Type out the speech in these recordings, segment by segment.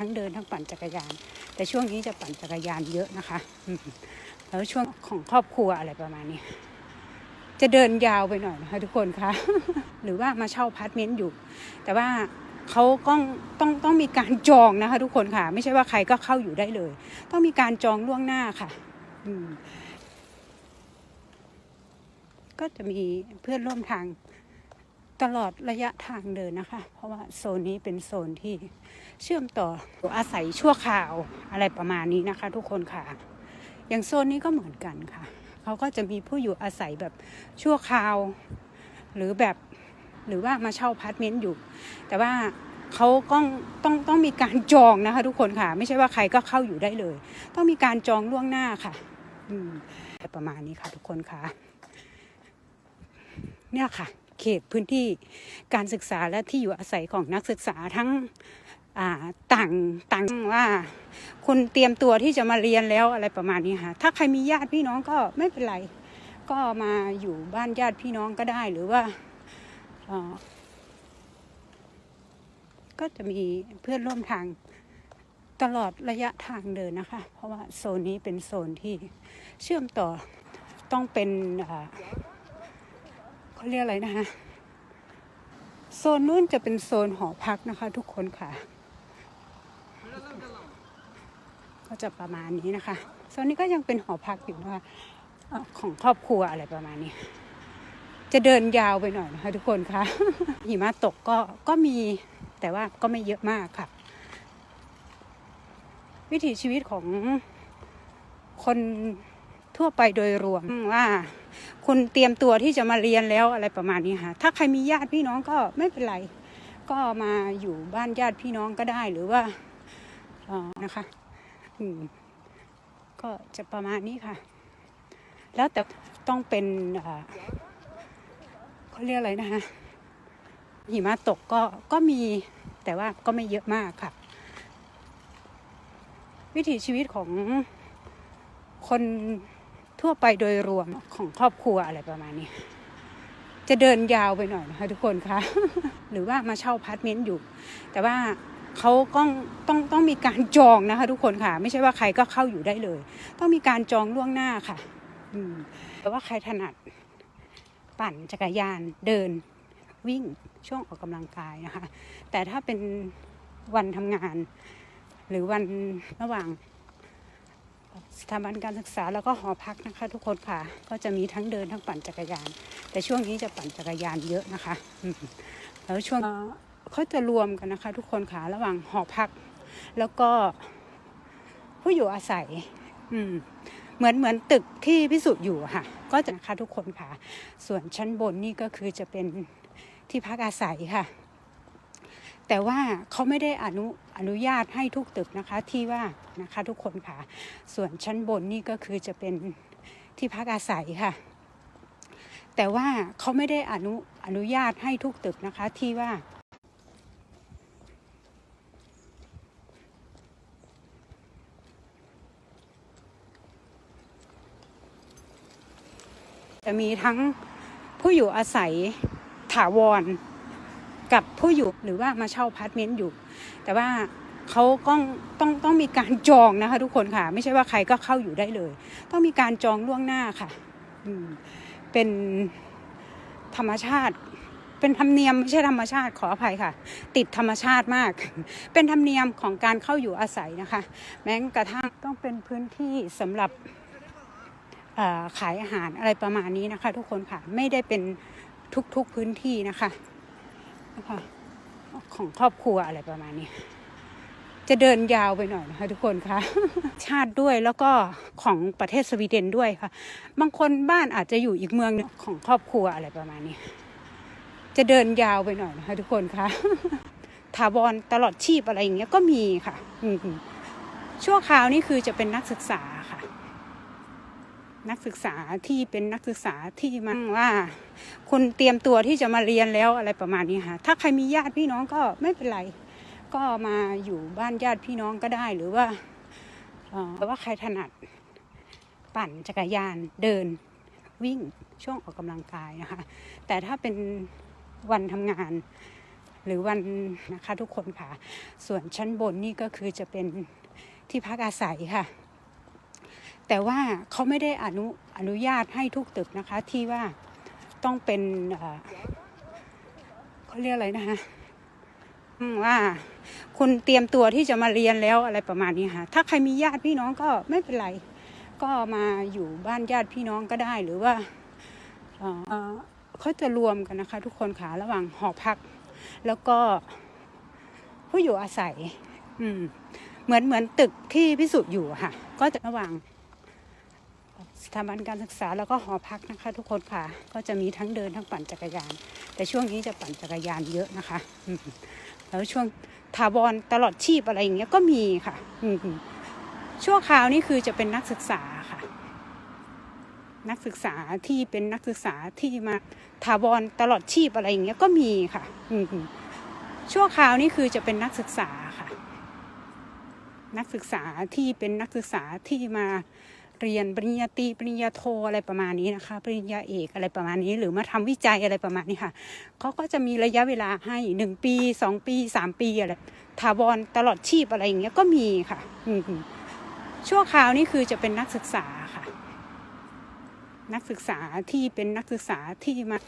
ทั้งเดินทั้งปั่นจักรยาน แต่ช่วงนี้จะปั่นจักรยานเยอะนะคะ แล้วช่วงของครอบครัวอะไรประมาณนี้ จะเดินยาวไปหน่อยนะคะทุกคนคะ หรือว่ามาเช่าพาร์ทเมนต์อยู่ แต่ว่าเขาต้องต้องต้องมีการจองนะคะ ทุกคนค่ะ ไม่ใช่ว่าใครก็เข้าอยู่ได้เลย ต้องมีการจองล่วงหน้าค่ะก็จะมีเพื่อนร่วมทาง ตลอดระยะทางเดินนะคะ เพราะว่าโซนนี้เป็นโซนที่เชื่อมต่ออาศัยชั่วคราวอะไรประมาณนี้นะคะ ทุกคนค่ะ อย่างโซนนี้ก็เหมือนกันค่ะ เขาก็จะมีผู้อยู่อาศัยแบบชั่วคราว หรือแบบหรือว่ามาเช่าพาร์ทเมนต์อยู่ แต่ว่าเขาต้องต้องต้องมีการจองนะคะ ทุกคนค่ะ ไม่ใช่ว่าใครก็เข้าอยู่ได้เลย ต้องมีการจองล่วงหน้าค่ะ อืมประมาณนี้ค่ะ ทุกคนค่ะ เนี่ยค่ะ เขตพื้นที่การศึกษาและที่อยู่อาศัยของนักศึกษาทั้งต่างต่างว่า คุณเตรียมตัวที่จะมาเรียนแล้วอะไรประมาณนี้ค่ะ ถ้าใครมีญาติพี่น้องก็ไม่เป็นไร ก็มาอยู่บ้านญาติพี่น้องก็ได้หรือว่าก็จะมีเพื่อนร่วมทางตลอดระยะทางเดินนะคะ เพราะว่าโซนนี้เป็นโซนที่เชื่อมต่อต้องเป็นอ่า เขาเรียกอะไรนะคะ โซนนู้นจะเป็นโซนหอพักนะคะ ทุกคนค่ะ ก็จะประมาณนี้นะคะ โซนนี้ก็ยังเป็นหอพักอยู่นะคะเอ่อของครอบครัวอะไรประมาณนี้ จะเดินยาวไปหน่อยนะคะ ทุกคนค่ะ หิมะตกก็ก็มีแต่ว่าก็ไม่เยอะมากค่ะ วิถีชีวิตของคนทั่วไปโดยรวมว่า คุณเตรียมตัวที่จะมาเรียนแล้วอะไรประมาณนี้ค่ะ ถ้าใครมีญาติพี่น้องก็ไม่เป็นไร ก็มาอยู่บ้านญาติพี่น้องก็ได้หรือว่าออนะคะก็จะประมาณนี้ค่ะ แล้วแต่ต้องเป็นเขาเรียกอะไรนะคะหิมะตกก็ก็มีแต่ว่าก็ไม่เยอะมากค่ะ วิถีชีวิตของคน ทั่วไปโดยรวมของครอบครัวอะไรประมาณนี้ จะเดินยาวไปหน่อยนะคะทุกคนคะหรือว่ามาเช่าพาร์ทเมนต์อยู่ แต่ว่าเขาต้องต้องต้องมีการจองนะคะ ทุกคนค่ะ ไม่ใช่ว่าใครก็เข้าอยู่ได้เลย ต้องมีการจองล่วงหน้าค่ะ อืมแต่ว่าใครถนัด ปั่นจักรยานเดินวิ่งช่วงออกกำลังกายนะคะ แต่ถ้าเป็นวันทำงาน หรือวันระหว่าง สถาบันการศึกษาแล้วก็หอพักนะคะ ทุกคนค่ะ ก็จะมีทั้งเดินทั้งปั่นจักรยาน แต่ช่วงนี้จะปั่นจักรยานเยอะนะคะแล้วช่วงเขาจะรวมกันนะคะ ทุกคนค่ะระหว่างหอพัก แล้วก็ผู้อยู่อาศัย อืมเหมือนเหมือนตึกที่พิสุทธิ์อยู่ค่ะ ก็จะนะคะทุกคนค่ะ ส่วนชั้นบนนี่ก็คือจะเป็นที่พักอาศัยค่ะ แต่ว่าเขาไม่ได้อนุ อนุญาตให้ทุกตึกนะคะที่ว่านะคะทุกคนค่ะ ส่วนชั้นบนนี่ก็คือจะเป็นที่พักอาศัยค่ะ แต่ว่าเขาไม่ได้อนุอนุญาตให้ทุกตึกนะคะที่ว่าจะมีทั้งผู้อยู่อาศัยถาวร กับผู้อยู่หรือว่ามาเช่าพาร์ทเมนต์อยู่ แต่ว่าเขาต้องต้องต้องมีการจองนะคะ ทุกคนค่ะ ไม่ใช่ว่าใครก็เข้าอยู่ได้เลย ต้องมีการจองล่วงหน้าค่ะเป็นธรรมชาติ เป็นธรรมเนียมไม่ใช่ธรรมชาติขออภัยค่ะ ติดธรรมชาติมาก เป็นธรรมเนียมของการเข้าอยู่อาศัยนะคะ แม้กระทั่งต้องเป็นพื้นที่สำหรับขายอาหารอะไรประมาณนี้นะคะ ทุกคนค่ะไม่ได้เป็นทุกๆพื้นที่นะคะ นะคะของครอบครัวอะไรประมาณนี้ จะเดินยาวไปหน่อยนะคะทุกคนคะชาติด้วยแล้วก็ของประเทศสวีเดนด้วยค่ะ บางคนบ้านอาจจะอยู่อีกเมืองหนึ่งของครอบครัวอะไรประมาณนี้ จะเดินยาวไปหน่อยนะคะทุกคนคะถาวรตลอดชีพอะไรอย่างเงี้ยก็มีค่ะชั่วคราวนี่คือจะเป็นนักศึกษาค่ะ นักศึกษาที่เป็นนักศึกษาที่มันว่าคุณเตรียมตัวที่จะมาเรียนแล้วอะไรประมาณนี้ค่ะ ถ้าใครมีญาติพี่น้องก็ไม่เป็นไร ก็มาอยู่บ้านญาติพี่น้องก็ได้หรือว่าเอ่อแต่ว่าใครถนัด ปั่นจักรยานเดินวิ่งช่วงออกกำลังกายนะคะ แต่ถ้าเป็นวันทำงานหรือวันนะคะทุกคนค่ะ ส่วนชั้นบนนี่ก็คือจะเป็นที่พักอาศัยค่ะ แต่ว่าเขาไม่ได้อนุอนุญาตให้ทุกตึกนะคะ ที่ว่าต้องเป็นเขาเรียกอะไรนะคะว่าคุณเตรียมตัวที่จะมาเรียนแล้วอะไรประมาณนี้ค่ะ ถ้าใครมีญาติพี่น้องก็ไม่เป็นไร ก็มาอยู่บ้านญาติพี่น้องก็ได้หรือว่าเขาจะรวมกันนะคะ ทุกคนค่ะระหว่างหอพัก แล้วก็ผู้อยู่อาศัย อืม เหมือนเหมือนตึกที่พิสูจน์อยู่ค่ะ ก็จะระหว่าง สถาบันการศึกษาแล้วก็หอพักนะคะ ทุกคนค่ะ ก็จะมีทั้งเดินทั้งปั่นจักรยาน แต่ช่วงนี้จะปั่นจักรยานเยอะนะคะแล้วช่วงถาวรตลอดชีพอะไรอย่างเงี้ยก็มีค่ะชั่วคราวนี่คือจะเป็นนักศึกษาค่ะ นักศึกษาที่เป็นนักศึกษาที่มาถาวรตลอดชีพอะไรอย่างเงี้ยก็มีค่ะชั่วคราวนี่คือจะเป็นนักศึกษาค่ะ นักศึกษาที่เป็นนักศึกษาที่มา เรียนปริญญาตรีปริญญาโทอะไรประมาณนี้นะคะ ปริญญาเอกอะไรประมาณนี้ หรือมาทำวิจัยอะไรประมาณนี้ค่ะเขาก็จะมีระยะเวลาให้หนึ่งปีสองปีสามปีอะไรถาวรตลอดชีพอะไรอย่างเงี้ยก็มีค่ะชั่วคราวนี่คือจะเป็นนักศึกษาค่ะ นักศึกษาที่เป็นนักศึกษาที่มา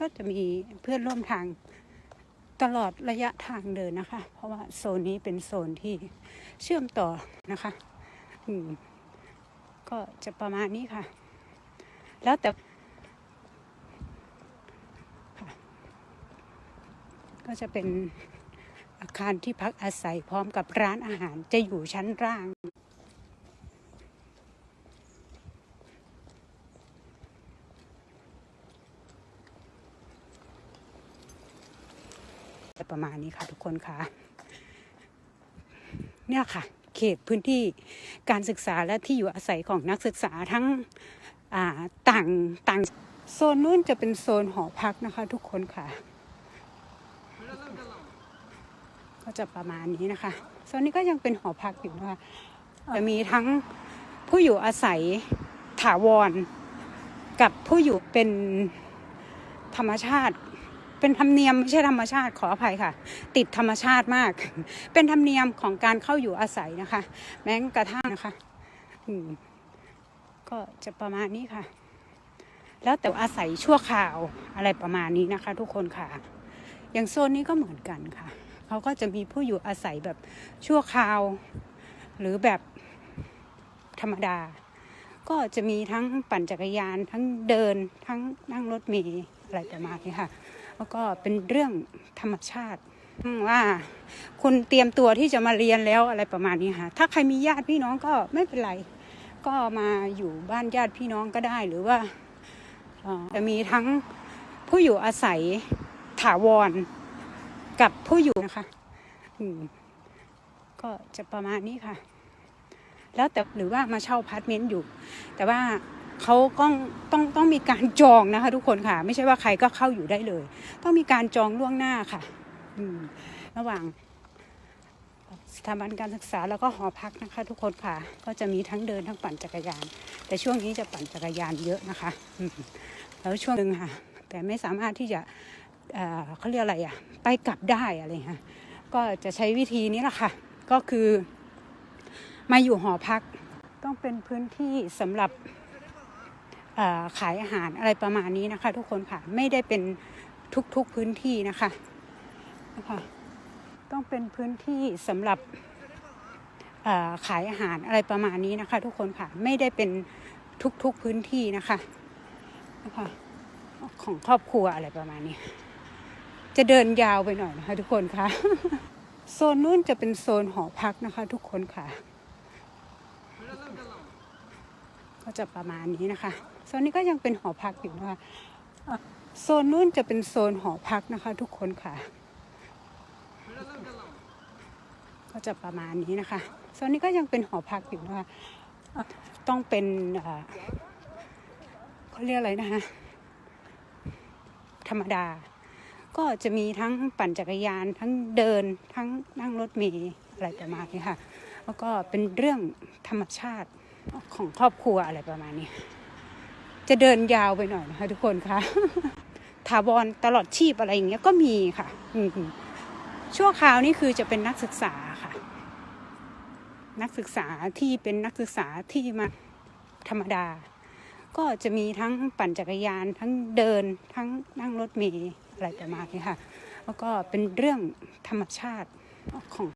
ก็จะมีเพื่อนร่วมทางตลอดระยะทางเดินนะคะ เพราะว่าโซนนี้เป็นโซนที่เชื่อมต่อนะคะ ก็จะประมาณนี้ค่ะ แล้วแต่ก็จะเป็นอาคารที่พักอาศัยพร้อมกับร้านอาหารจะอยู่ชั้นล่างประมาณนี้ค่ะทุกคนค่ะ เนี่ยค่ะ เขตพื้นที่การศึกษาและที่อยู่อาศัยของนักศึกษาทั้งต่างต่างโซนนู้นจะเป็นโซนหอพักนะคะทุกคนค่ะ ก็จะประมาณนี้นะคะโซนนี้ก็ยังเป็นหอพักอยู่นะคะจะมีทั้งผู้อยู่อาศัยถาวร กับผู้อยู่เป็นธรรมชาติ เป็นธรรมเนียมไม่ใช่ธรรมชาติขออภัยค่ะ ติดธรรมชาติมาก เป็นธรรมเนียมของการเข้าอยู่อาศัยนะคะ แม้กระทั่งนะคะก็จะประมาณนี้ค่ะ แล้วแต่อาศัยชั่วคราวอะไรประมาณนี้นะคะ ทุกคนค่ะ อย่างโซนนี้ก็เหมือนกันค่ะเขาก็จะมีผู้อยู่อาศัยแบบชั่วคราว หรือแบบธรรมดา ก็จะมีทั้งปั่นจักรยานทั้งเดินทั้งนั่งรถเมล์อะไรประมาณนี้ค่ะ แล้วก็เป็นเรื่องธรรมชาติว่าคุณเตรียมตัวที่จะมาเรียนแล้วอะไรประมาณนี้ค่ะ ถ้าใครมีญาติพี่น้องก็ไม่เป็นไร ก็มาอยู่บ้านญาติพี่น้องก็ได้ หรือว่าจะมีทั้งผู้อยู่อาศัยถาวรกับผู้อยู่นะคะก็จะประมาณนี้ค่ะ แล้วแต่หรือว่ามาเช่าพาร์ทเมนต์อยู่ แต่ว่า เขาก็ต้องต้องมีการจองนะคะทุกคนค่ะ ไม่ใช่ว่าใครก็เข้าอยู่ได้เลย ต้องมีการจองล่วงหน้าค่ะระหว่างสถาบันการศึกษาแล้วก็หอพักนะคะ ทุกคนค่ะ ก็จะมีทั้งเดินทั้งปั่นจักรยาน แต่ช่วงนี้จะปั่นจักรยานเยอะนะคะแล้วช่วงหนึ่งค่ะ แต่ไม่สามารถที่จะเเขาเรียกอะไรอะไปกลับได้อะไรค่ะก็จะใช้วิธีนี้แหละค่ะ ก็คือมาอยู่หอพักต้องเป็นพื้นที่สำหรับ ขายอาหารอะไรประมาณนี้นะคะ ทุกคนค่ะไม่ได้เป็นทุกๆพื้นที่นะคะนะคะต้องเป็นพื้นที่สำหรับขายอาหารอะไรประมาณนี้นะคะ ทุกคนค่ะไม่ได้เป็นทุกๆพื้นที่นะคะนะคะของครอบครัวอะไรประมาณนี้ จะเดินยาวไปหน่อยนะคะ ทุกคนคะโซนนู้นจะเป็นโซนหอพักนะคะ ทุกคนค่ะ ก็จะประมาณนี้นะคะ โซนนี้ก็ยังเป็นหอพักอยู่นะคะอะโซนนู้นจะเป็นโซนหอพักนะคะ ทุกคนค่ะ ก็จะประมาณนี้นะคะโซนนี้ก็ยังเป็นหอพักอยู่นะคะอะต้องเป็นเอ่อเขาเรียกอะไรนะคะ ธรรมดา ก็จะมีทั้งปั่นจักรยานทั้งเดินทั้งนั่งรถเมล์อะไรประมาณนี้ค่ะ แล้วก็เป็นเรื่องธรรมชาติของครอบครัวอะไรประมาณนี้ จะเดินยาวไปหน่อยนะคะทุกคนคะถาวรตลอดชีพอะไรอย่างเงี้ยก็มีค่ะชั่วคราวนี่คือจะเป็นนักศึกษาค่ะ นักศึกษาที่เป็นนักศึกษาที่มาธรรมดา ก็จะมีทั้งปั่นจักรยานทั้งเดินทั้งนั่งรถเมล์อะไรประมาณนี้ค่ะ แล้วก็เป็นเรื่องธรรมชาติของ